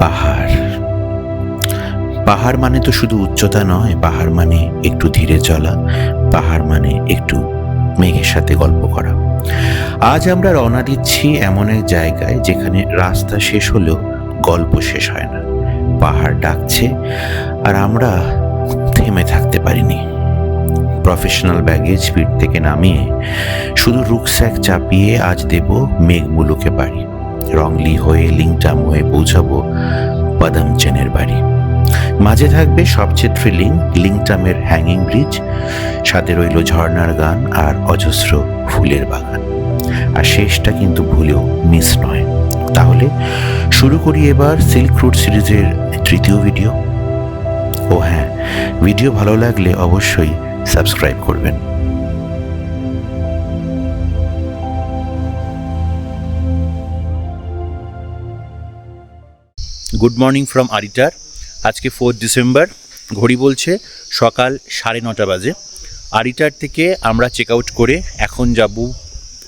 পাহাড়। পাহাড় মানে তো শুধু উচ্চতা নয়, পাহাড় মানে একটু ধীরে চলা, পাহাড় মানে একটু মেঘের সাথে গল্প করা। আজ আমরা রওনা দিচ্ছি এমন এক জায়গায় যেখানে রাস্তা শেষ হলেও গল্প শেষ হয় না। পাহাড় ডাকছে আর আমরা থেমে থাকতে পারিনি। প্রফেশনাল ব্যাগেজ পিঠ থেকে নামিয়ে শুধু রুকস্যাক চাপিয়ে আজ দেব মেঘমুলুকে বাড়ি। রংলি হয়ে, লিংটাম হয়ে পৌঁছাবো পদমচেনের বাড়ি। মাঝে থাকবে সবচেয়ে থ্রিলিং লিংটামের হ্যাঙ্গিং ব্রিজ সাথে রইল ঝর্নার গান আর অজস্র ফুলের বাগান। আর শেষটা কিন্তু ভুলেও মিস নয়। তাহলে শুরু করি এবার সিল্ক রুট সিরিজের তৃতীয় ভিডিও ও হ্যাঁ ভিডিও ভালো লাগলে অবশ্যই সাবস্ক্রাইব করবেন। গুড মর্নিং ফ্রম আরিটার আজকে ফোর্থ ডিসেম্বর ঘড়ি বলছে সকাল সাড়ে নটা বাজে। আরিটার থেকে আমরা চেক আউট করে এখন যাব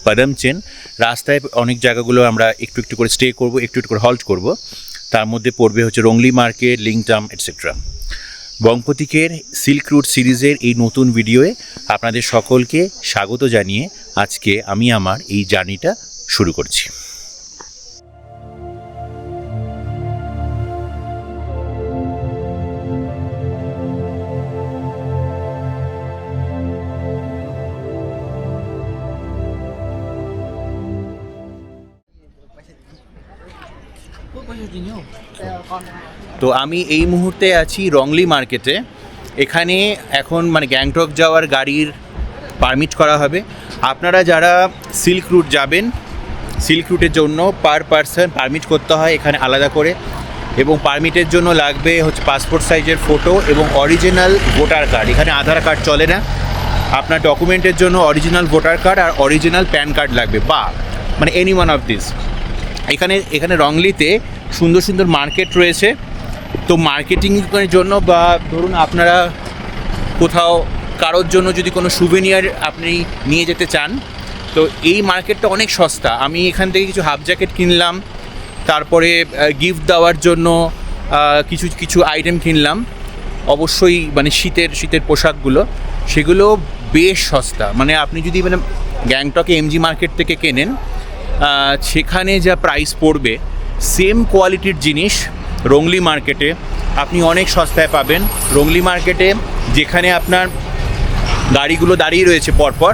পদমচেন রাস্তায় অনেক জায়গাগুলো আমরা একটু একটু করে স্টে করব, একটু একটু করে হল্ট করব। তার মধ্যে পড়বে হচ্ছে রংলি মার্কেট লিংটাম এটসেট্রা বঙ্গপতিকের সিল্ক রুট সিরিজের এই নতুন ভিডিওয়ে আপনাদের সকলকে স্বাগত জানিয়ে আজকে আমি আমার এই জার্নিটা শুরু করছি। তো আমি এই মুহূর্তে আছি রংলি মার্কেটে। এখানে এখন মানে গ্যাংটক যাওয়ার গাড়ির পারমিট করা হবে। আপনারা যারা সিল্ক রুট যাবেন সিল্ক রুটের জন্য পার পারসন পারমিট করতে হয় এখানে আলাদা করে। এবং পারমিটের জন্য লাগবে হচ্ছে পাসপোর্ট সাইজের ফটো এবং অরিজিনাল ভোটার কার্ড এখানে আধার কার্ড চলে না। আপনার ডকুমেন্টের জন্য অরিজিনাল ভোটার কার্ড আর অরিজিনাল প্যান কার্ড লাগবে। বা মানে এনি ওয়ান অফ দিস এখানে এখানে রংলিতে সুন্দর সুন্দর মার্কেট রয়েছে। তো মার্কেটিংয়ের জন্য বা ধরুন আপনারা কোথাও কারোর জন্য যদি কোনো সুভেনিয়ার আপনি নিয়ে যেতে চান, তো এই মার্কেটটা অনেক সস্তা। আমি এখান থেকে কিছু হাফ জ্যাকেট কিনলাম, তারপরে গিফট দেওয়ার জন্য কিছু কিছু আইটেম কিনলাম। অবশ্যই মানে শীতের শীতের পোশাকগুলো, সেগুলো বেশ সস্তা। মানে আপনি যদি মানে গ্যাংটকে এমজি মার্কেট থেকে কেনেন সেখানে যা প্রাইস পড়বে সেম কোয়ালিটির জিনিস রংলি মার্কেটে আপনি অনেক সস্তায় পাবেন। রংলি মার্কেটে যেখানে আপনার গাড়িগুলো দাঁড়িয়ে রয়েছে পরপর,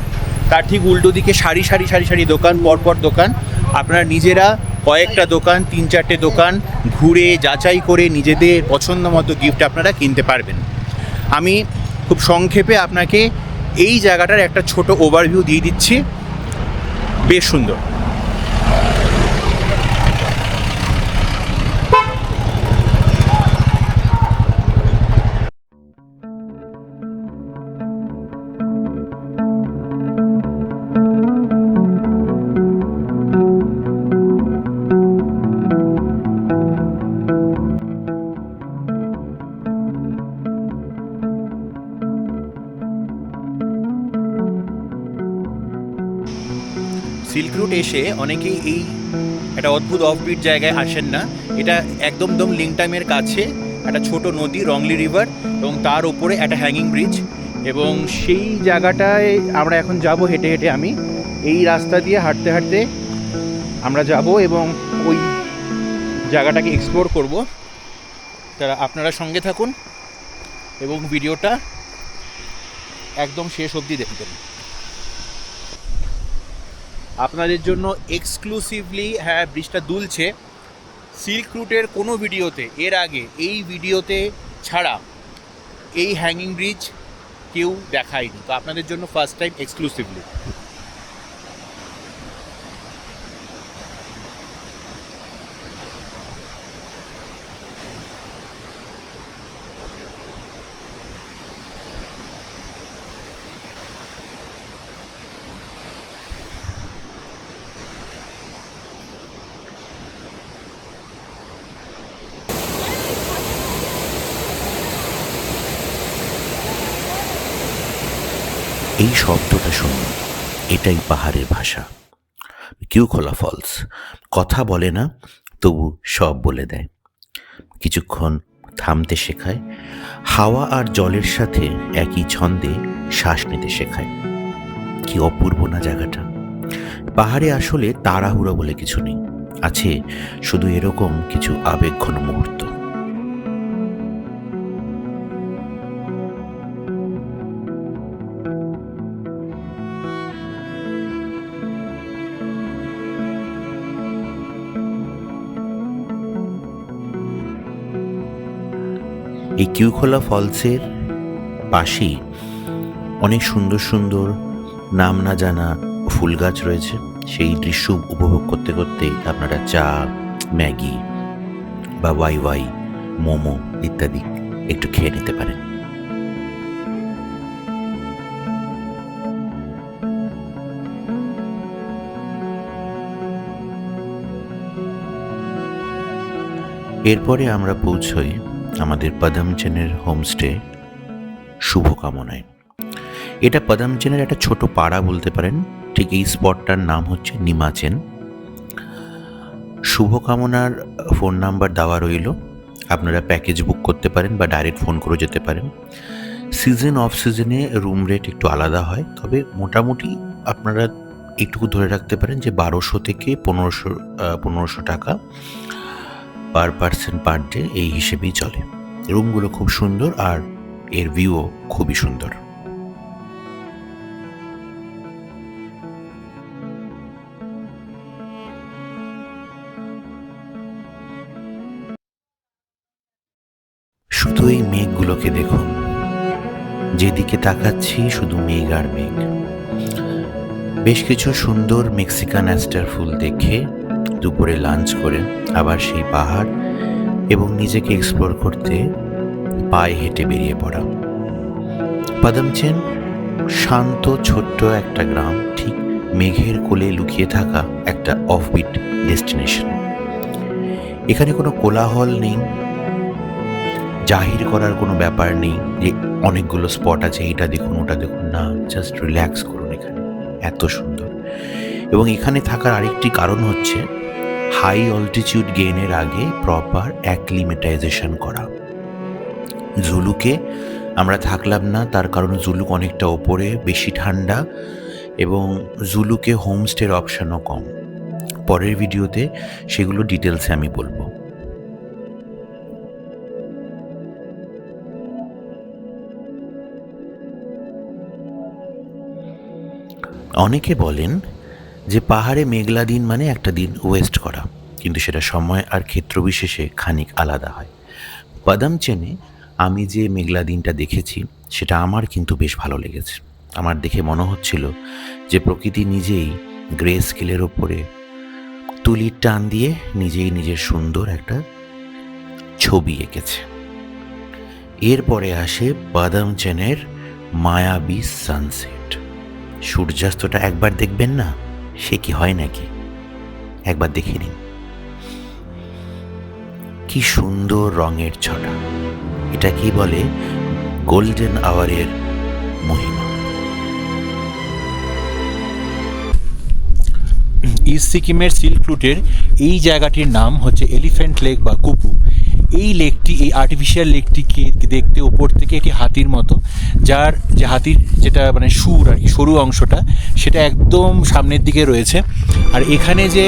তার ঠিক উল্টো দিকে সারি সারি সারি সারি দোকান, পরপর দোকান। আপনারা নিজেরা কয়েকটা দোকান, তিন চারটে দোকান ঘুরে, যাচাই করে নিজেদের পছন্দ মতো গিফট আপনারা কিনতে পারবেন। আমি খুব সংক্ষেপে আপনাকে এই জায়গাটার একটা ছোট ওভারভিউ দিয়ে দিচ্ছি। বেশ সুন্দর। সিল্ক রুট এসে অনেকেই এই একটা অদ্ভুত অফবিট জায়গায় আসেন না। এটা একদম দম লিংটামের কাছে, একটা ছোট নদী রংলি রিভার এবং তার উপরে একটা হ্যাঙ্গিং ব্রিজ এবং সেই জায়গাটায় আমরা এখন যাব হেঁটে হেঁটে আমি। এই রাস্তা দিয়ে হাঁটতে হাঁটতে আমরা যাব এবং ওই জায়গাটাকে এক্সপ্লোর করব। তারা আপনারা সঙ্গে থাকুন এবং ভিডিওটা একদম শেষ অবধি দেখবেন। আপনাদের জন্য এক্সক্লুসিভলি হ্যাঁ ব্রিজটা দুলছে। সিল্ক রুটের কোনো ভিডিওতে, এর আগে এই ভিডিওতে ছাড়া এই হ্যাঙ্গিং ব্রিজ কেউ দেখায়নি। তো আপনাদের জন্য ফার্স্ট টাইম এক্সক্লুসিভলি এই শব্দটা শুনুন। এটাই পাহাড়ের ভাষা। কিউখোলা ফলস কথা বলে না, তবু সব বলে দেয়। কিছুক্ষণ থামতে শেখায়, হাওয়া আর জলের সাথে একই ছন্দে শ্বাস নিতে শেখায়। কি অপূর্ব না জায়গাটা। পাহাড়ে আসলে তাড়াহুড়ো বলে কিছু নেই। আছে শুধু এরকম কিছু আবেগঘন মুহূর্ত। এই কিউখোলা ফলসের পাশেই অনেক সুন্দর সুন্দর নাম না জানা ফুল গাছ রয়েছে। সেই দৃশ্য উপভোগ করতে করতে আপনারা চা, ম্যাগি বা ওয়াই ওয়াই, মোমো ইত্যাদি একটু খেয়ে নিতে পারেন। এরপরে আমরা পৌঁছই আমাদের পদমচেনের হোমস্টে শুভকামনায়। এটা পদমচেনের একটা ছোট পাড়া বলতে পারেন, ঠিক এই স্পটটার নাম হচ্ছে নিমাচেন। শুভকামনার ফোন নাম্বার দেওয়া রইল, আপনারা প্যাকেজ বুক করতে পারেন বা ডাইরেক্ট ফোন করে যেতে পারেন। সিজন, অফ সিজনে রুম রেট একটু আলাদা হয়, তবে মোটামুটি আপনারা এইটুকু ধরে রাখতে পারেন যে বারোশো থেকে পনেরোশো পনেরোশো টাকা। পার পার্সন পার ডে এই হিসেবেই চলে। রুমগুলো খুব সুন্দর আর এর ভিউও খুবই সুন্দর। শুধু এই মেঘগুলোকে দেখুন। যেদিকে তাকাচ্ছি শুধু মেঘ আর মেঘ। বেশ কিছু সুন্দর মেক্সিকান অ্যাস্টার ফুল দেখে দুপুরে লাঞ্চ করে আবার সেই পাহাড় এবং নিজেকে এক্সপ্লোর করতে পায়ে হেঁটে বেরিয়ে পড়া। পাদমচেন শান্ত, ছোট্ট একটা গ্রাম, ঠিক মেঘের কোলে লুকিয়ে থাকা একটা অফবিট ডেস্টিনেশন এখানে কোনো কোলাহল নেই, জাহির করার কোনো ব্যাপার নেই যে অনেকগুলো স্পট আছে, এটা দেখুন, ওটা দেখুন, না জাস্ট রিল্যাক্স করুন এখানে, এত সুন্দর। এবং এখানে থাকার আরেকটি কারণ হচ্ছে হাই অল্টিটিউড গেইনের আগে প্রপার অ্যাক্লিমেটাইজেশন করা। জুলুকে আমরা থাকলাম না, তার কারণ জুলুক অনেকটা ওপরে, বেশি ঠান্ডা এবং জুলুকে হোমস্টের অপশানও কম। পরের ভিডিওতে সেগুলো ডিটেলসে আমি বলব। অনেকে বলেন যে পাহাড়ে মেঘলা দিন মানে একটা দিন ওয়েস্ট করা। কিন্তু সেটা সময় আর ক্ষেত্র বিশেষে খানিক আলাদা হয়। বাদাম চেনে আমি যে মেঘলা দিনটা দেখেছি, সেটা আমার কিন্তু বেশ ভালো লেগেছে। আমার দেখে মনে হচ্ছিল যে প্রকৃতি নিজেই গ্রে স্কেলের ওপরে তুলির টান দিয়ে নিজেই নিজের সুন্দর একটা ছবি এঁকেছে। এরপরে আসে বাদাম চেনের মায়াবী সানসেট সূর্যাস্তটা একবার দেখবেন না? সে কি হয় নাকি? একবার দেখে নিন। কি সুন্দর রঙের ছটা। এটা কি বলে? গোল্ডেন আওয়ারের মহিমা। ইস্ট সিকিমের সিল্ক রুটের এই জায়গাটির নাম হচ্ছে এলিফ্যান্ট লেক বা কুপু এই লেকটি, এই আর্টিফিশিয়াল লেকটিকে দেখতে ওপর থেকে একটি হাতির মতো, যার যে হাতির যেটা মানে সুর আর কি, সরু অংশটা, সেটা একদম সামনের দিকে রয়েছে। আর এখানে যে